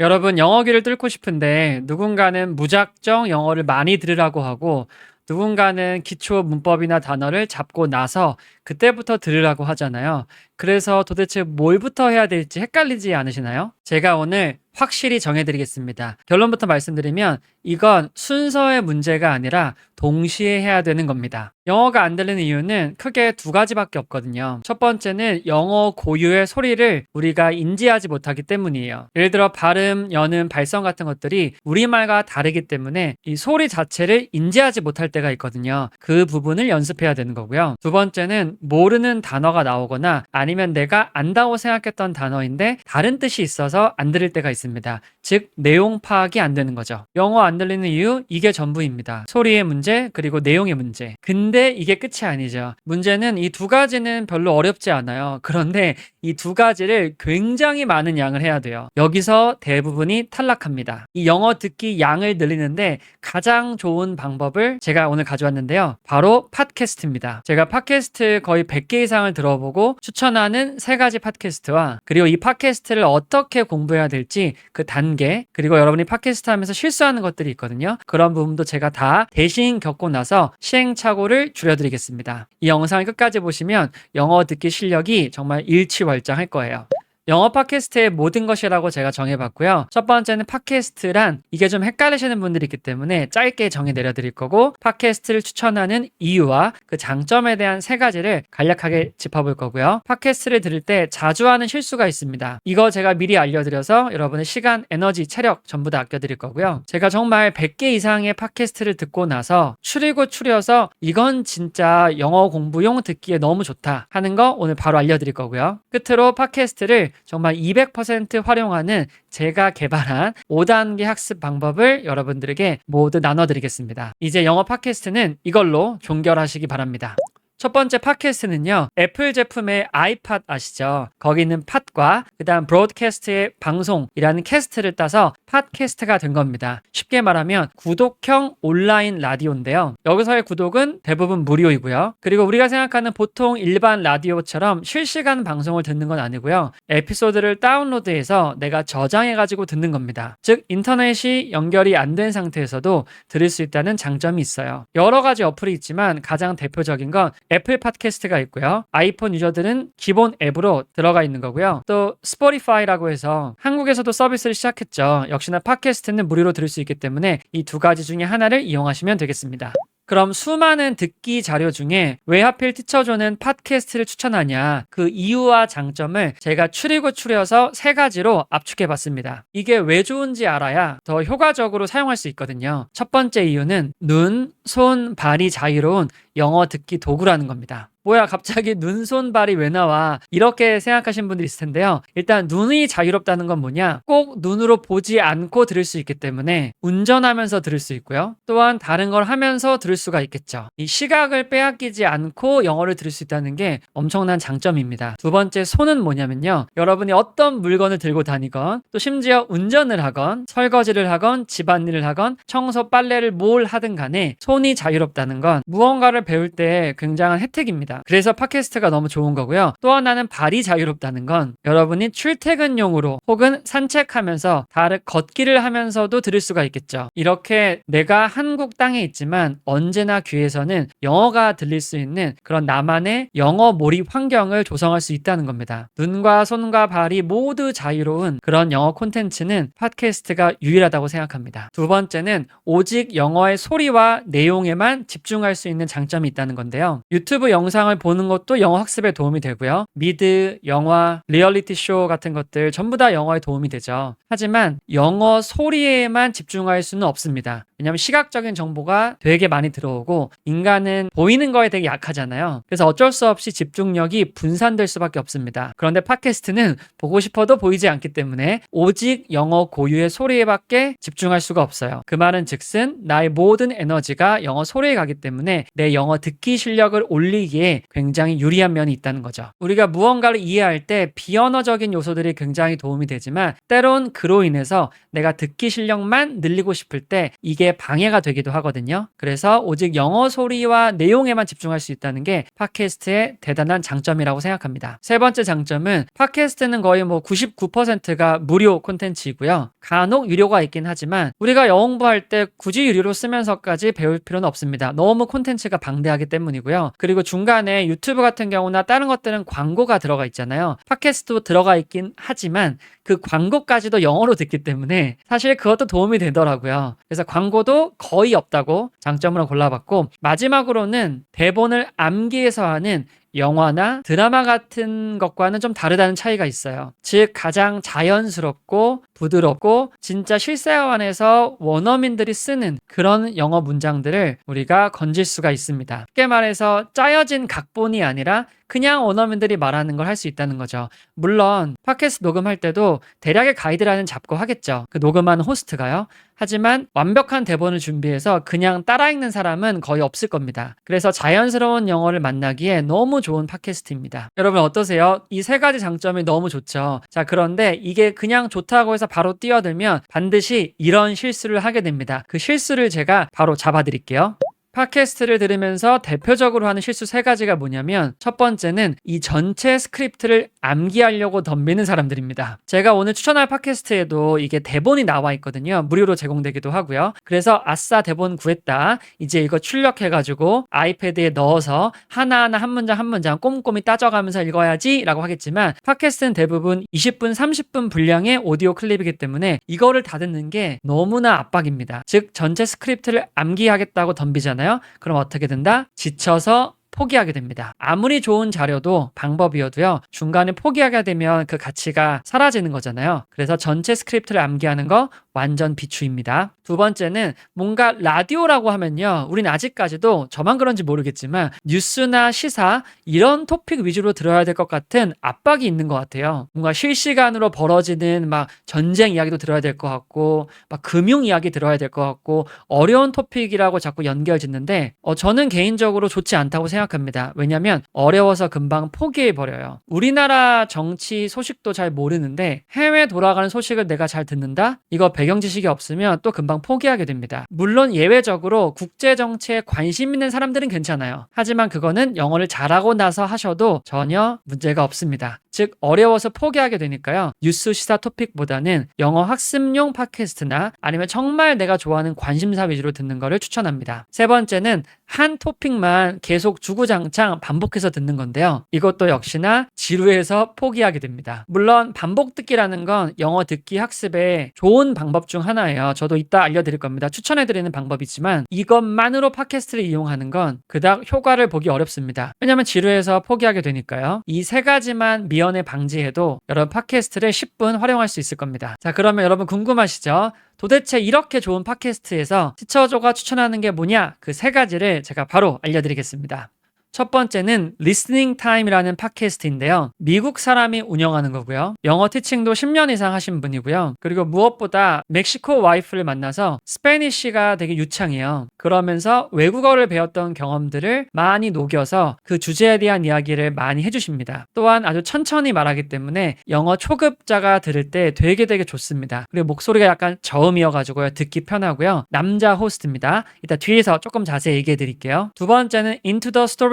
여러분 영어기를 뚫고 싶은데 누군가는 무작정 영어를 많이 들으라고 하고 누군가는 기초 문법이나 단어를 잡고 나서 그때부터 들으라고 하잖아요. 그래서 도대체 뭘부터 해야 될지 헷갈리지 않으시나요? 제가 오늘 확실히 정해드리겠습니다. 결론부터 말씀드리면 이건 순서의 문제가 아니라 동시에 해야 되는 겁니다. 영어가 안 들리는 이유는 크게 두 가지밖에 없거든요. 첫 번째는 영어 고유의 소리를 우리가 인지하지 못하기 때문이에요. 예를 들어 발음, 연음, 발성 같은 것들이 우리말과 다르기 때문에 이 소리 자체를 인지하지 못할 때가 있거든요. 그 부분을 연습해야 되는 거고요. 두 번째는 모르는 단어가 나오거나 아니면 내가 안다고 생각했던 단어인데 다른 뜻이 있어서 안 들릴 때가 있습니다. 즉 내용 파악이 안 되는 거죠. 영어 안 들리는 이유 이게 전부입니다. 소리의 문제 그리고 내용의 문제. 근데 이게 끝이 아니죠. 문제는 이 두 가지는 별로 어렵지 않아요. 그런데 이 두 가지를 굉장히 많은 양을 해야 돼요. 여기서 대부분이 탈락합니다. 이 영어 듣기 양을 늘리는데 가장 좋은 방법을 제가 오늘 가져왔는데요. 바로 팟캐스트입니다. 제가 팟캐스트 거의 100개 이상을 들어보고 추천하는 세 가지 팟캐스트와 그리고 이 팟캐스트를 어떻게 공부해야 될지 그 단계 그리고 여러분이 팟캐스트 하면서 실수하는 것들이 있거든요. 그런 부분도 제가 다 대신 겪고 나서 시행착오를 줄여드리겠습니다. 이 영상을 끝까지 보시면 영어 듣기 실력이 정말 일 취월장할 거예요. 영어 팟캐스트의 모든 것이라고 제가 정해봤고요. 첫 번째는 팟캐스트란 이게 좀 헷갈리시는 분들이 있기 때문에 짧게 정해 내려드릴 거고 팟캐스트를 추천하는 이유와 그 장점에 대한 세 가지를 간략하게 짚어볼 거고요. 팟캐스트를 들을 때 자주 하는 실수가 있습니다. 이거 제가 미리 알려드려서 여러분의 시간, 에너지, 체력 전부 다 아껴드릴 거고요. 제가 정말 100개 이상의 팟캐스트를 듣고 나서 추리고 추려서 이건 진짜 영어 공부용 듣기에 너무 좋다 하는 거 오늘 바로 알려드릴 거고요. 끝으로 팟캐스트를 정말 200% 활용하는 제가 개발한 5단계 학습 방법을 여러분들에게 모두 나눠드리겠습니다. 이제 영어 팟캐스트는 이걸로 종결하시기 바랍니다. 첫 번째 팟캐스트는요. 애플 제품의 아이팟 아시죠? 거기 있는 팟과 그다음 브로드캐스트의 방송이라는 캐스트를 따서 팟캐스트가 된 겁니다. 쉽게 말하면 구독형 온라인 라디오인데요. 여기서의 구독은 대부분 무료이고요. 그리고 우리가 생각하는 보통 일반 라디오처럼 실시간 방송을 듣는 건 아니고요. 에피소드를 다운로드해서 내가 저장해 가지고 듣는 겁니다. 즉 인터넷이 연결이 안 된 상태에서도 들을 수 있다는 장점이 있어요. 여러 가지 어플이 있지만 가장 대표적인 건 애플 팟캐스트가 있고요. 아이폰 유저들은 기본 앱으로 들어가 있는 거고요. 또 스포티파이라고 해서 한국에서도 서비스를 시작했죠. 역시나 팟캐스트는 무료로 들을 수 있기 때문에 이 두 가지 중에 하나를 이용하시면 되겠습니다. 그럼 수많은 듣기 자료 중에 왜 하필 티처조는 팟캐스트를 추천하냐 그 이유와 장점을 제가 추리고 추려서 세 가지로 압축해 봤습니다. 이게 왜 좋은지 알아야 더 효과적으로 사용할 수 있거든요. 첫 번째 이유는 눈, 손, 발이 자유로운 영어 듣기 도구라는 겁니다. 뭐야 갑자기 눈, 손, 발이 왜 나와 이렇게 생각하신 분들이 있을 텐데요. 일단 눈이 자유롭다는 건 뭐냐 꼭 눈으로 보지 않고 들을 수 있기 때문에 운전하면서 들을 수 있고요. 또한 다른 걸 하면서 들을 수가 있겠죠. 이 시각을 빼앗기지 않고 영어를 들을 수 있다는 게 엄청난 장점입니다. 두 번째 손은 뭐냐면요. 여러분이 어떤 물건을 들고 다니건 또 심지어 운전을 하건 설거지를 하건 집안일을 하건 청소 빨래를 뭘 하든 간에 손이 자유롭다는 건 무언가를 배울 때 굉장한 혜택입니다. 그래서 팟캐스트가 너무 좋은 거고요. 또 하나는 발이 자유롭다는 건 여러분이 출퇴근용으로 혹은 산책하면서 다른 걷기를 하면서도 들을 수가 있겠죠. 이렇게 내가 한국 땅에 있지만 언제나 귀에서는 영어가 들릴 수 있는 그런 나만의 영어 몰입 환경을 조성할 수 있다는 겁니다. 눈과 손과 발이 모두 자유로운 그런 영어 콘텐츠는 팟캐스트가 유일하다고 생각합니다. 두 번째는 오직 영어의 소리와 내용에만 집중할 수 있는 장점이 있다는 건데요. 유튜브 영상 을 보는 것도 영어 학습에 도움이 되고요. 미드, 영화, 리얼리티 쇼 같은 것들 전부 다 영어에 도움이 되죠. 하지만 영어 소리에만 집중할 수는 없습니다. 왜냐하면 시각적인 정보가 되게 많이 들어오고 인간은 보이는 거에 되게 약하잖아요. 그래서 어쩔 수 없이 집중력이 분산될 수밖에 없습니다. 그런데 팟캐스트는 보고 싶어도 보이지 않기 때문에 오직 영어 고유의 소리에밖에 집중할 수가 없어요. 그 말은 즉슨 나의 모든 에너지가 영어 소리에 가기 때문에 내 영어 듣기 실력을 올리기에 굉장히 유리한 면이 있다는 거죠. 우리가 무언가를 이해할 때 비언어적인 요소들이 굉장히 도움이 되지만 때론 그로 인해서 내가 듣기 실력만 늘리고 싶을 때 이게 준비에 방해가 되기도 하거든요. 그래서 오직 영어 소리와 내용에만 집중할 수 있다는 게 팟캐스트의 대단한 장점이라고 생각합니다. 세 번째 장점은 팟캐스트는 거의 뭐 99%가 무료 콘텐츠이고요. 간혹 유료가 있긴 하지만 우리가 영어 공부할 때 굳이 유료로 쓰면서까지 배울 필요는 없습니다. 너무 콘텐츠가 방대하기 때문이고요. 그리고 중간에 유튜브 같은 경우나 다른 것들은 광고가 들어가 있잖아요. 팟캐스트도 들어가 있긴 하지만 그 광고까지도 영어로 듣기 때문에 사실 그것도 도움이 되더라고요. 그래서 광고 도 거의 없다고 장점으로 골라봤고 마지막으로는 대본을 암기해서 하는 영화나 드라마 같은 것과는 좀 다르다는 차이가 있어요. 즉 가장 자연스럽고 부드럽고 진짜 실생활에서 원어민들이 쓰는 그런 영어 문장들을 우리가 건질 수가 있습니다. 쉽게 말해서 짜여진 각본이 아니라 그냥 원어민들이 말하는 걸 할 수 있다는 거죠. 물론 팟캐스트 녹음할 때도 대략의 가이드라인은 잡고 하겠죠. 그 녹음하는 호스트가요. 하지만 완벽한 대본을 준비해서 그냥 따라 읽는 사람은 거의 없을 겁니다. 그래서 자연스러운 영어를 만나기에 너무 좋은 팟캐스트입니다. 여러분 어떠세요? 이 세 가지 장점이 너무 좋죠. 자, 그런데 이게 그냥 좋다고 해서 바로 뛰어들면 반드시 이런 실수를 하게 됩니다. 그 실수를 제가 바로 잡아드릴게요. 팟캐스트를 들으면서 대표적으로 하는 실수 세 가지가 뭐냐면 첫 번째는 이 전체 스크립트를 암기하려고 덤비는 사람들입니다. 제가 오늘 추천할 팟캐스트에도 이게 대본이 나와 있거든요. 무료로 제공되기도 하고요. 그래서 아싸 대본 구했다. 이제 이거 출력해가지고 아이패드에 넣어서 하나하나 한 문장 한 문장 꼼꼼히 따져가면서 읽어야지 라고 하겠지만 팟캐스트는 대부분 20분, 30분 분량의 오디오 클립이기 때문에 이거를 다 듣는 게 너무나 압박입니다. 즉 전체 스크립트를 암기하겠다고 덤비잖아요. 그럼 어떻게 된다? 지쳐서 포기하게 됩니다. 아무리 좋은 자료도 방법이어도요, 중간에 포기하게 되면 그 가치가 사라지는 거잖아요. 그래서 전체 스크립트를 암기하는 거 완전 비추입니다. 두 번째는 뭔가 라디오라고 하면요, 우린 아직까지도 저만 그런지 모르겠지만 뉴스나 시사 이런 토픽 위주로 들어야 될 것 같은 압박이 있는 것 같아요. 뭔가 실시간으로 벌어지는 막 전쟁 이야기도 들어야 될 것 같고, 막 금융 이야기 들어야 될 것 같고, 어려운 토픽이라고 자꾸 연결 짓는데, 어, 저는 개인적으로 좋지 않다고 생각합니다. 왜냐면 어려워서 금방 포기해 버려요. 우리나라 정치 소식도 잘 모르는데 해외 돌아가는 소식을 내가 잘 듣는다? 이거 배경 지식이 없으면 또 금방 포기하게 됩니다. 물론 예외적으로 국제 정치에 관심 있는 사람들은 괜찮아요. 하지만 그거는 영어를 잘하고 나서 하셔도 전혀 문제가 없습니다. 즉 어려워서 포기하게 되니까요. 뉴스 시사 토픽보다는 영어 학습용 팟캐스트나 아니면 정말 내가 좋아하는 관심사 위주로 듣는 거를 추천합니다. 세 번째는 한 토픽만 계속 주구장창 반복해서 듣는 건데요. 이것도 역시나 지루해서 포기하게 됩니다. 물론 반복 듣기라는 건 영어 듣기 학습의 좋은 방법 중 하나예요. 저도 이따 알려드릴 겁니다. 추천해드리는 방법이지만 이것만으로 팟캐스트를 이용하는 건 그닥 효과를 보기 어렵습니다. 왜냐하면 지루해서 포기하게 되니까요. 이 세 가지만 미연 에 방지해도 여러분 팟캐스트를 10분 활용할 수 있을 겁니다. 자 그러면 여러분 궁금하시죠? 도대체 이렇게 좋은 팟캐스트에서 티처조가 추천하는 게 뭐냐? 그 세 가지를 제가 바로 알려드리겠습니다. 첫 번째는 리스닝 타임이라는 팟캐스트인데요. 미국 사람이 운영하는 거고요. 영어 티칭도 10년 이상 하신 분이고요. 그리고 무엇보다 멕시코 와이프를 만나서 스페니쉬가 되게 유창해요. 그러면서 외국어를 배웠던 경험들을 많이 녹여서 그 주제에 대한 이야기를 많이 해주십니다. 또한 아주 천천히 말하기 때문에 영어 초급자가 들을 때 되게 되게 좋습니다. 그리고 목소리가 약간 저음이어가지고요. 듣기 편하고요. 남자 호스트입니다. 이따 뒤에서 조금 자세히 얘기해 드릴게요. 두 번째는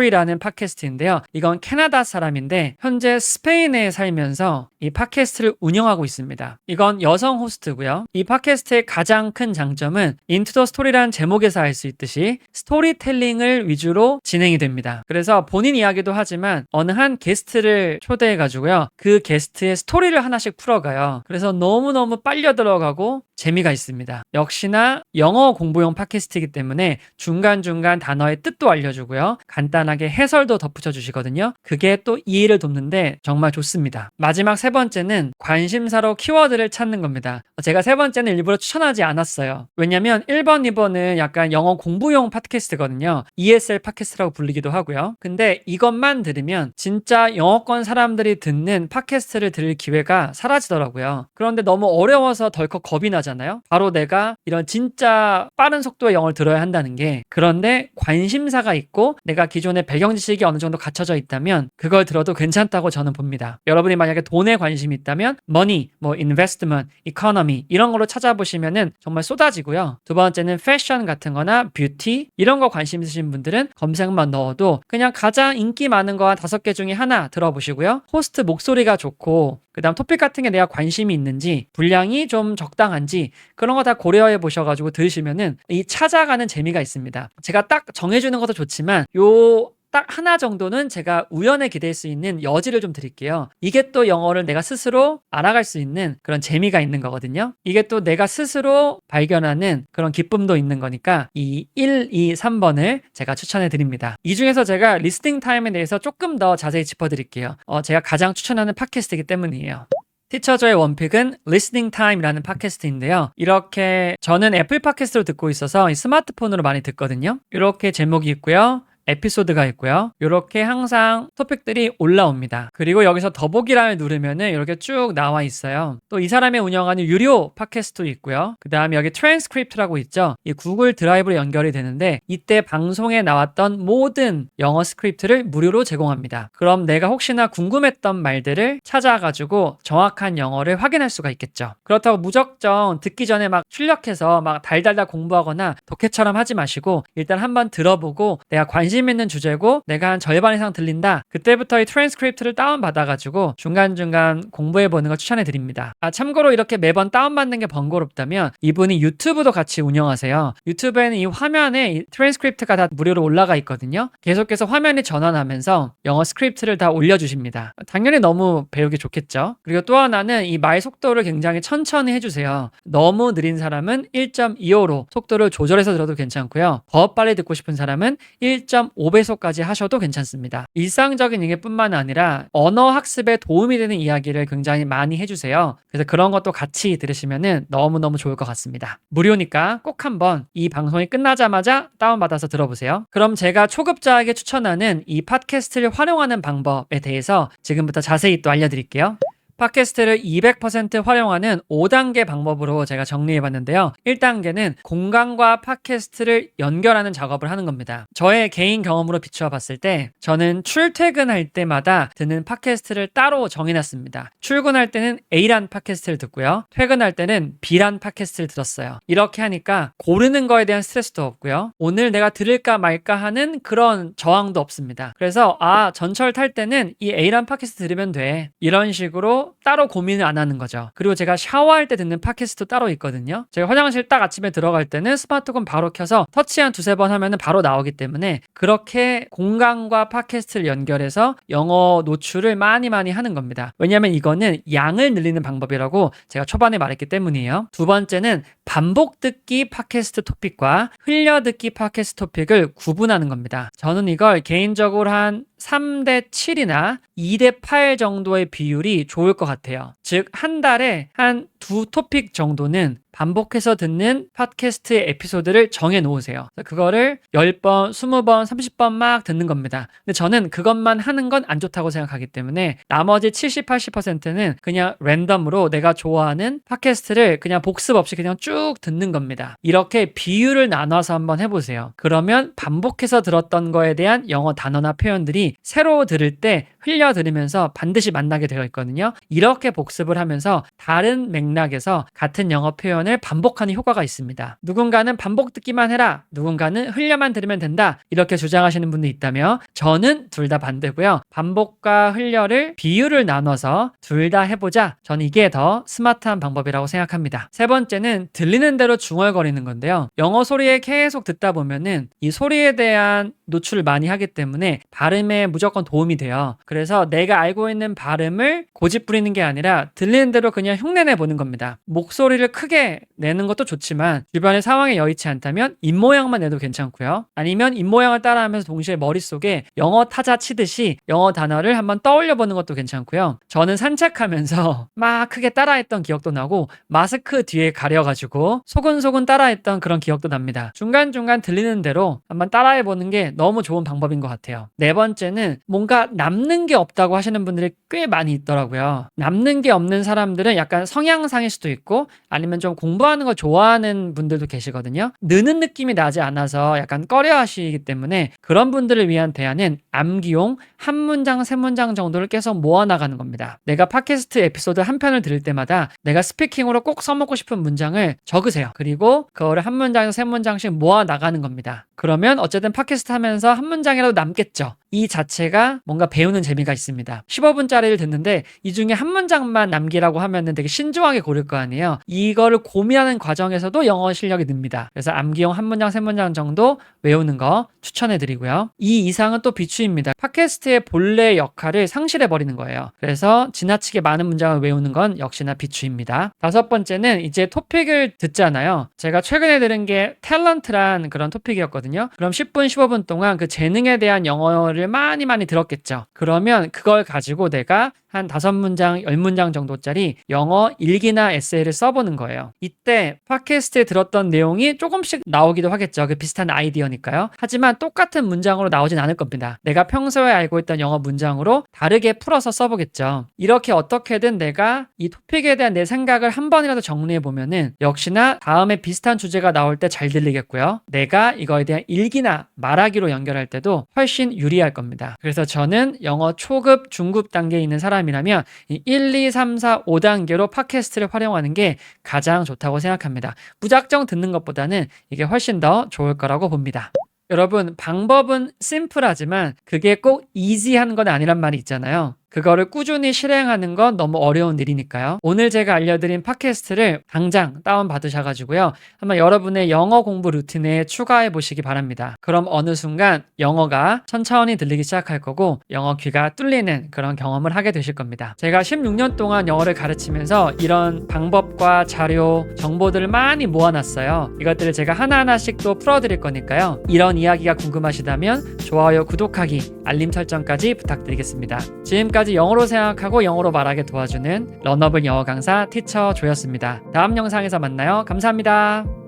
Into the Story 라는 팟캐스트인데요. 이건 캐나다 사람인데 현재 스페인에 살면서 이 팟캐스트를 운영하고 있습니다. 이건 여성 호스트고요. 이 팟캐스트의 가장 큰 장점은 인투 더 스토리라는 제목에서 알 수 있듯이 스토리텔링을 위주로 진행이 됩니다. 그래서 본인 이야기도 하지만 어느 한 게스트를 초대해 가지고요. 그 게스트의 스토리를 하나씩 풀어가요. 그래서 너무너무 빨려 들어가고 재미가 있습니다. 역시나 영어 공부용 팟캐스트이기 때문에 중간중간 단어의 뜻도 알려주고요. 간단하게 해설도 덧붙여 주시거든요. 그게 또 이해를 돕는데 정말 좋습니다. 마지막 세 번째는 관심사로 키워드를 찾는 겁니다. 제가 세 번째는 일부러 추천하지 않았어요. 왜냐면 1번, 2번은 약간 영어 공부용 팟캐스트거든요. ESL 팟캐스트라고 불리기도 하고요. 근데 이것만 들으면 진짜 영어권 사람들이 듣는 팟캐스트를 들을 기회가 사라지더라고요. 그런데 너무 어려워서 덜컥 겁이 나잖아요. 바로 내가 이런 진짜 빠른 속도의 영어를 들어야 한다는 게 그런데 관심사가 있고 내가 기존의 배경 지식이 어느 정도 갖춰져 있다면 그걸 들어도 괜찮다고 저는 봅니다. 여러분이 만약에 돈에 관심이 있다면 money, 뭐 investment, economy 이런 걸로 찾아보시면은 정말 쏟아지고요. 두 번째는 패션 같은 거나 뷰티 이런 거 관심 있으신 분들은 검색만 넣어도 그냥 가장 인기 많은 거한 다섯 개 중에 하나 들어보시고요. 호스트 목소리가 좋고 그다음 토픽 같은 게 내가 관심이 있는지 분량이 좀 적당한지 그런 거 다 고려해 보셔가지고 들으시면은 이 찾아가는 재미가 있습니다. 제가 딱 정해주는 것도 좋지만 요 딱 하나 정도는 제가 우연에 기댈 수 있는 여지를 좀 드릴게요. 이게 또 영어를 내가 스스로 알아갈 수 있는 그런 재미가 있는 거거든요. 이게 또 내가 스스로 발견하는 그런 기쁨도 있는 거니까 이 1, 2, 3번을 제가 추천해 드립니다. 이 중에서 제가 리스팅 타임에 대해서 조금 더 자세히 짚어 드릴게요. 어, 제가 가장 추천하는 팟캐스트이기 때문이에요. 티처저의 원픽은 Listening Time이라는 팟캐스트인데요. 이렇게 저는 애플 팟캐스트로 듣고 있어서 이 스마트폰으로 많이 듣거든요. 이렇게 제목이 있고요. 에피소드가 있고요. 이렇게 항상 토픽들이 올라옵니다. 그리고 여기서 더보기란을 누르면은 이렇게 쭉 나와 있어요. 또 이 사람이 운영하는 유료 팟캐스트도 있고요. 그 다음에 여기 트랜스크립트라고 있죠. 이 구글 드라이브로 연결이 되는데 이때 방송에 나왔던 모든 영어 스크립트를 무료로 제공합니다. 그럼 내가 혹시나 궁금했던 말들을 찾아가지고 정확한 영어를 확인할 수가 있겠죠. 그렇다고 무작정 듣기 전에 막 출력해서 막 달달달 공부하거나 독해처럼 하지 마시고 일단 한번 들어보고 내가 관심 있는 주제고 내가 한 절반 이상 들린다. 그때부터 이 트랜스크립트를 다운받아가지고 중간중간 공부해보는 걸 추천해 드립니다. 아, 참고로 이렇게 매번 다운받는 게 번거롭다면 이분이 유튜브도 같이 운영하세요. 유튜브에는 이 화면에 이 트랜스크립트가 다 무료로 올라가 있거든요. 계속해서 화면이 전환하면서 영어 스크립트를 다 올려주십니다. 당연히 너무 배우기 좋겠죠. 그리고 또 하나는 이 말 속도를 굉장히 천천히 해주세요. 너무 느린 사람은 1.25로 속도를 조절해서 들어도 괜찮고요. 더 빨리 듣고 싶은 사람은 1.5배속까지 하셔도 괜찮습니다. 일상적인 얘기뿐만 아니라 언어 학습에 도움이 되는 이야기를 굉장히 많이 해주세요. 그래서 그런 것도 같이 들으시면 너무너무 좋을 것 같습니다. 무료니까 꼭 한번 이 방송이 끝나자마자 다운받아서 들어보세요. 그럼 제가 초급자에게 추천하는 이 팟캐스트를 활용하는 방법에 대해서 지금부터 자세히 또 알려드릴게요. 팟캐스트를 200% 활용하는 5단계 방법으로 제가 정리해 봤는데요. 1단계는 공간과 팟캐스트를 연결하는 작업을 하는 겁니다. 저의 개인 경험으로 비추어 봤을 때 저는 출퇴근할 때마다 듣는 팟캐스트를 따로 정해놨습니다. 출근할 때는 A란 팟캐스트를 듣고요. 퇴근할 때는 B란 팟캐스트를 들었어요. 이렇게 하니까 고르는 거에 대한 스트레스도 없고요. 오늘 내가 들을까 말까 하는 그런 저항도 없습니다. 그래서 아 전철 탈 때는 이 A란 팟캐스트 들으면 돼. 이런 식으로 따로 고민을 안 하는 거죠. 그리고 제가 샤워할 때 듣는 팟캐스트도 따로 있거든요. 제가 화장실 딱 아침에 들어갈 때는 스마트폰 바로 켜서 터치 한 두세 번 하면은 바로 나오기 때문에 그렇게 공간과 팟캐스트를 연결해서 영어 노출을 많이 많이 하는 겁니다. 왜냐하면 이거는 양을 늘리는 방법이라고 제가 초반에 말했기 때문이에요. 두 번째는 반복 듣기 팟캐스트 토픽과 흘려 듣기 팟캐스트 토픽을 구분하는 겁니다. 저는 이걸 개인적으로 한 3대 7이나 2대 8 정도의 비율이 좋을 것 같아요. 즉, 한 달에 한두 토픽 정도는 반복해서 듣는 팟캐스트의 에피소드를 정해 놓으세요. 그거를 10번, 20번, 30번 막 듣는 겁니다. 근데 저는 그것만 하는 건 안 좋다고 생각하기 때문에 나머지 70, 80%는 그냥 랜덤으로 내가 좋아하는 팟캐스트를 그냥 복습 없이 그냥 쭉 듣는 겁니다. 이렇게 비율을 나눠서 한번 해보세요. 그러면 반복해서 들었던 거에 대한 영어 단어나 표현들이 새로 들을 때 흘려 들으면서 반드시 만나게 되어 있거든요. 이렇게 복습을 하면서 다른 맥 락에서 같은 영어 표현을 반복하는 효과가 있습니다. 누군가는 반복 듣기만 해라. 누군가는 흘려만 들으면 된다. 이렇게 주장하시는 분도 있다며 저는 둘 다 반대고요. 반복과 흘려를 비율을 나눠서 둘 다 해보자. 저는 이게 더 스마트한 방법이라고 생각합니다. 세 번째는 들리는 대로 중얼거리는 건데요. 영어 소리에 계속 듣다 보면은 이 소리에 대한 노출을 많이 하기 때문에 발음에 무조건 도움이 돼요. 그래서 내가 알고 있는 발음을 고집 부리는 게 아니라 들리는 대로 그냥 흉내내 보는 겁니다. 목소리를 크게 내는 것도 좋지만 주변의 상황에 여의치 않다면 입모양만 내도 괜찮고요. 아니면 입모양을 따라하면서 동시에 머릿속에 영어 타자 치듯이 영어 단어를 한번 떠올려 보는 것도 괜찮고요. 저는 산책하면서 막 크게 따라했던 기억도 나고 마스크 뒤에 가려가지고 소근소근 따라했던 그런 기억도 납니다. 중간중간 들리는 대로 한번 따라해 보는 게 너무 좋은 방법인 것 같아요. 네 번째는 뭔가 남는 게 없다고 하시는 분들이 꽤 많이 있더라고요. 남는 게 없는 사람들은 약간 성향상일 수도 있고 아니면 좀 공부하는 걸 좋아하는 분들도 계시거든요. 느는 느낌이 나지 않아서 약간 꺼려 하시기 때문에 그런 분들을 위한 대안은 암기용 한 문장, 세 문장 정도를 계속 모아나가는 겁니다. 내가 팟캐스트 에피소드 한 편을 들을 때마다 내가 스피킹으로 꼭 써먹고 싶은 문장을 적으세요. 그리고 그거를 한 문장에서 세 문장씩 모아나가는 겁니다. 그러면 어쨌든 팟캐스트 하면 서 한 문장이라도 남겠죠. 이 자체가 뭔가 배우는 재미가 있습니다. 15분짜리를 듣는데 이 중에 한 문장만 남기라고 하면은 되게 신중하게 고를 거 아니에요. 이거를 고민하는 과정에서도 영어 실력이 늡니다. 그래서 암기용 한 문장, 세 문장 정도 외우는 거 추천해 드리고요. 이 이상은 또 비추입니다. 팟캐스트의 본래 역할을 상실해 버리는 거예요. 그래서 지나치게 많은 문장을 외우는 건 역시나 비추입니다. 다섯 번째는 이제 토픽을 듣잖아요. 제가 최근에 들은 게 탤런트란 그런 토픽이었거든요. 그럼 10분, 15분 동안 그 재능에 대한 영어를 많이 많이 들었겠죠. 그러면 그걸 가지고 내가 한 다섯 문장, 열 문장 정도짜리 영어 일기나 에세이를 써보는 거예요. 이때 팟캐스트에 들었던 내용이 조금씩 나오기도 하겠죠. 그 비슷한 아이디어니까요. 하지만 똑같은 문장으로 나오진 않을 겁니다. 내가 평소에 알고 있던 영어 문장으로 다르게 풀어서 써보겠죠. 이렇게 어떻게든 내가 이 토픽에 대한 내 생각을 한 번이라도 정리해 보면은 역시나 다음에 비슷한 주제가 나올 때 잘 들리겠고요. 내가 이거에 대한 일기나 말하기로 연결할 때도 훨씬 유리할 겁니다. 그래서 저는 영어 초급, 중급 단계에 있는 사람이라면 이 1, 2, 3, 4, 5단계로 팟캐스트를 활용하는 게 가장 좋다고 생각합니다. 무작정 듣는 것보다는 이게 훨씬 더 좋을 거라고 봅니다. 여러분, 방법은 심플하지만 그게 꼭 이지한 건 아니란 말이 있잖아요. 그거를 꾸준히 실행하는 건 너무 어려운 일이니까요. 오늘 제가 알려드린 팟캐스트를 당장 다운받으셔가지고요. 한번 여러분의 영어 공부 루틴에 추가해 보시기 바랍니다. 그럼 어느 순간 영어가 천천히 들리기 시작할 거고 영어 귀가 뚫리는 그런 경험을 하게 되실 겁니다. 제가 16년 동안 영어를 가르치면서 이런 방법과 자료, 정보들을 많이 모아놨어요. 이것들을 제가 하나하나씩 또 풀어드릴 거니까요. 이런 이야기가 궁금하시다면 좋아요, 구독하기, 알림 설정까지 부탁드리겠습니다. 지금까지 영어로 생각하고 영어로 말하게 도와주는 런너블 영어 강사 티처 조였습니다. 다음 영상에서 만나요. 감사합니다.